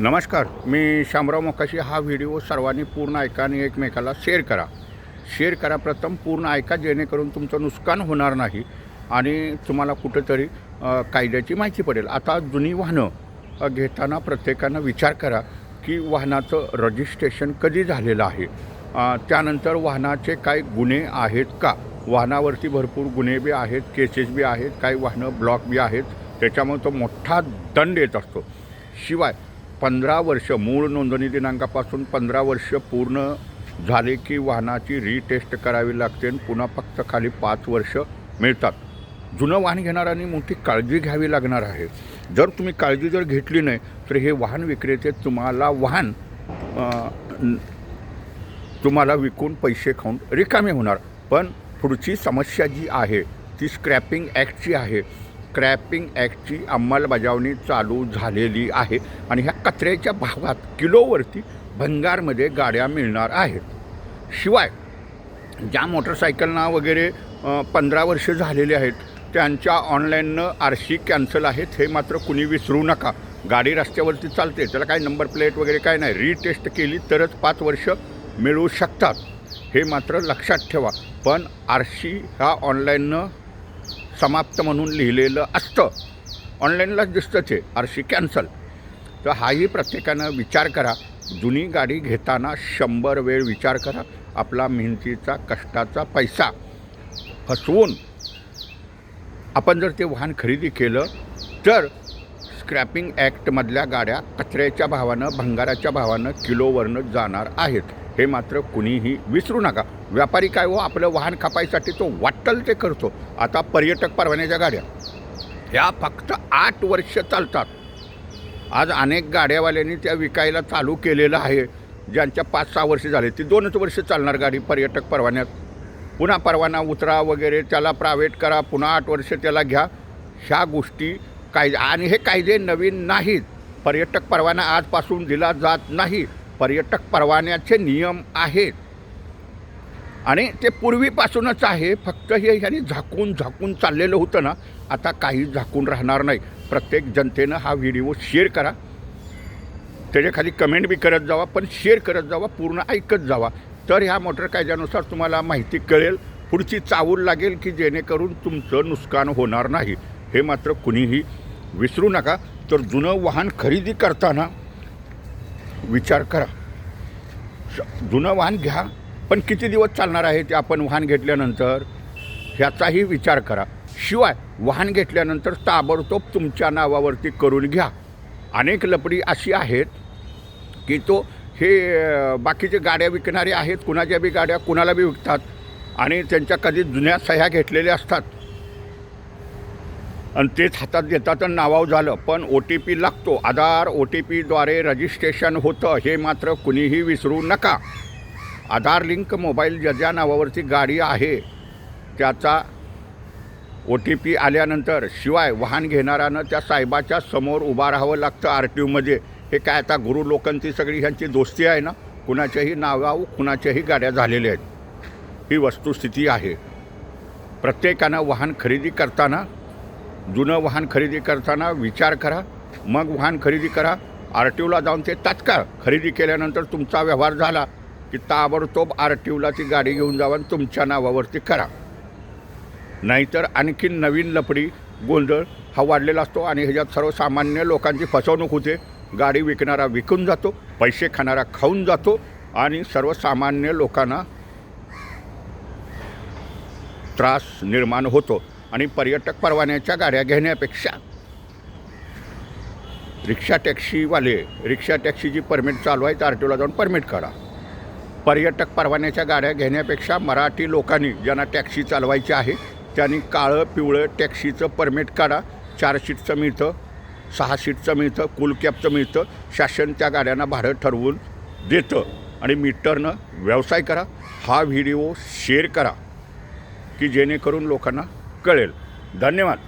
नमस्कार मी शामराव मोकाशी. हा व्हिडिओ सर्वांनी पूर्ण ऐका आणि एकमेकाला शेअर करा. शेअर करा प्रथम पूर्ण ऐका जेणेकरून तुमचं नुकसान होणार नाही आणि तुम्हाला कुठंतरी कायद्याची माहिती पडेल. आता जुनी वाहनं घेताना प्रत्येकानं विचार करा की वाहनाचं रजिस्ट्रेशन कधी झालेलं आहे? त्यानंतर वाहनाचे काही गुन्हे आहेत का? वाहनावरती भरपूर गुन्हे बी आहेत केसेस बी आहेत काही वाहनं ब्लॉक बी आहेत. त्याच्यामुळे तो मोठा दंड येत असतो. शिवाय पंधरा वर्ष मूळ नोंदणी दिनांकापासून पंधरा वर्ष पूर्ण झाले की वाहनाची रिटेस्ट करावी लागते आणि पुन्हा फक्त खाली पाच वर्ष मिळतात. जुनं वाहन घेणाऱ्यांनी मोठी काळजी घ्यावी लागणार आहे. जर तुम्ही काळजी जर घेतली नाही तर हे वाहन विक्रेते तुम्हाला वाहन तुम्हाला विकून पैसे खाऊन रिकामे होणार. पण पुढची समस्या जी आहे ती स्क्रॅपिंग ॲक्टची आहे स्क्रॅपिंग ॲक्टची अंमलबजावणी चालू झालेली आहे आणि ह्या कचऱ्याच्या भावात किलोवरती भंगारमध्ये गाड्या मिळणार आहेत. शिवाय ज्या मोटरसायकलना वगैरे पंधरा वर्ष झालेले आहेत त्यांच्या ऑनलाईननं आर सी कॅन्सल आहेत हे मात्र कुणी विसरू नका. गाडी रस्त्यावरती चालते त्याला काही नंबर प्लेट वगैरे काय नाही. रिटेस्ट केली तरच पाच वर्ष मिळू शकतात. हे मात्र लक्षात ठेवा. पण आर सी ह्या ऑनलाईननं समाप्त म्हणून लिहिलेलं असतं. ऑनलाईनलाच दिसतं ते. R C cancel. तर हाही प्रत्येकानं विचार करा. जुनी गाडी घेताना शंभर वेळ विचार करा. आपला मेहनतीचा कष्टाचा पैसा. फसवून आपण जर ते वाहन खरेदी केलं तर स्क्रॅपिंग ॲक्टमधल्या गाड्या कचऱ्याच्या भावानं भंगाराच्या भावानं किलोवरनं जाणार आहेत. हे मात्र कुणीही विसरू नका. व्यापारी काय हो आपलं वाहन खपायसाठी तो वाटल ते करतो. आता पर्यटक परवान्याच्या गाड्या. ह्या फक्त आठ वर्ष चालतात. आज अनेक गाड्यावाल्यांनी त्या विकायला चालू केलेलं आहे. ज्यांच्या पाच सहा वर्ष झाले ती दोनच वर्ष चालणार गाडी पर्यटक परवान्यात. पुन्हा परवाना उतरा वगैरे त्याला प्रायव्हेट करा पुन्हा आठ वर्ष त्याला घ्या. ह्या गोष्टी कायदे आणि हे कायदे नवीन नाहीत. पर्यटक परवाना आजपासून दिला जात नाही. पर्यटक परवान्याचे नियम आहेत. आणि ते पूर्वीपासूनच आहे. फक्त हे ह्याने झाकून झाकून चाललेलं होतं ना आता काही झाकून राहणार नाही. प्रत्येक जनतेनं हा व्हिडिओ शेअर करा. त्याच्याखाली कमेंट बी करत जावा पण शेअर करत जावा पूर्ण ऐकत जावा. तर ह्या मोटर कायद्यानुसार तुम्हाला माहिती कळेल पुढची चावूल लागेल की जेणेकरून तुमचं नुकसान होणार नाही. हे मात्र कुणीही विसरू नका. तर जुनं वाहन खरेदी करताना विचार करा. श- जुनं वाहन घ्या पण किती दिवस चालणार आहे ते आपण वाहन घेतल्यानंतर? ह्याचाही विचार करा. शिवाय वाहन घेतल्यानंतर ताबडतोब तुमच्या नावावरती करून घ्या. अनेक लपडी अशी आहेत की तो हे बाकीचे गाड्या विकणारे आहेत कुणाच्या बी गाड्या कुणाला बी विकतात आणि त्यांच्या कधी जुन्या सह्या घेतलेल्या असतात. आणि तेच हातात देतात आणि नावाव झालं. पण ओ टी पी लागतो. आधार ओ टी पीद्वारे रजिस्ट्रेशन होतं हे मात्र कुणीही विसरू नका. आधार लिंक मोबाईल ज्या नावावरती गाडी आहे त्याचा ओ टी पी आल्यानंतर शिवाय वाहन घेणाऱ्यानं त्या साहेबाच्या समोर उभा राहावं लागतं आर टी ओमध्ये हे काय आता गुरु लोकांची सगळी ह्यांची दोस्ती आहे ना? कुणाच्याही नावाव कुणाच्याही गाड्या झालेल्या आहेत. ही वस्तुस्थिती आहे. प्रत्येकानं वाहन खरेदी करताना जुनं वाहन खरेदी करताना विचार करा मग वाहन खरेदी करा. आर टी ओला जाऊन ते तात्काळ खरेदी केल्यानंतर तुमचा व्यवहार झाला की ताबडतोब आर टी ओला ती गाडी घेऊन जावा आणि तुमच्या नावावरती करा. नाहीतर आणखीन नवीन लपडी गोंधळ हा वाढलेला असतो आणि ह्याच्यात सर्वसामान्य लोकांची फसवणूक होते. गाडी विकणारा विकून जातो पैसे खाणारा खाऊन जातो आणि सर्वसामान्य लोकांना त्रास निर्माण होतो. आणि पर्यटक परवान्याच्या गाड्या घेण्यापेक्षा रिक्षा टॅक्सीवाले रिक्षा टॅक्सीची परमिट चालू आहे तर आर टी ओला जाऊन परमिट काढा पर्यटक परवान्याच्या गाड्या घेण्यापेक्षा मराठी लोकांनी ज्यांना टॅक्सी चालवायची आहे त्यांनी काळं पिवळं टॅक्सीचं परमिट काढा. चार सीटचं मिळतं सहा सीटचं मिळतं कुल कॅबचं मिळतं. शासन त्या गाड्यांना भाडं ठरवून देतं आणि मीटरनं व्यवसाय करा. हा व्हिडिओ शेअर करा की जेणेकरून लोकांना कळेल. धन्यवाद.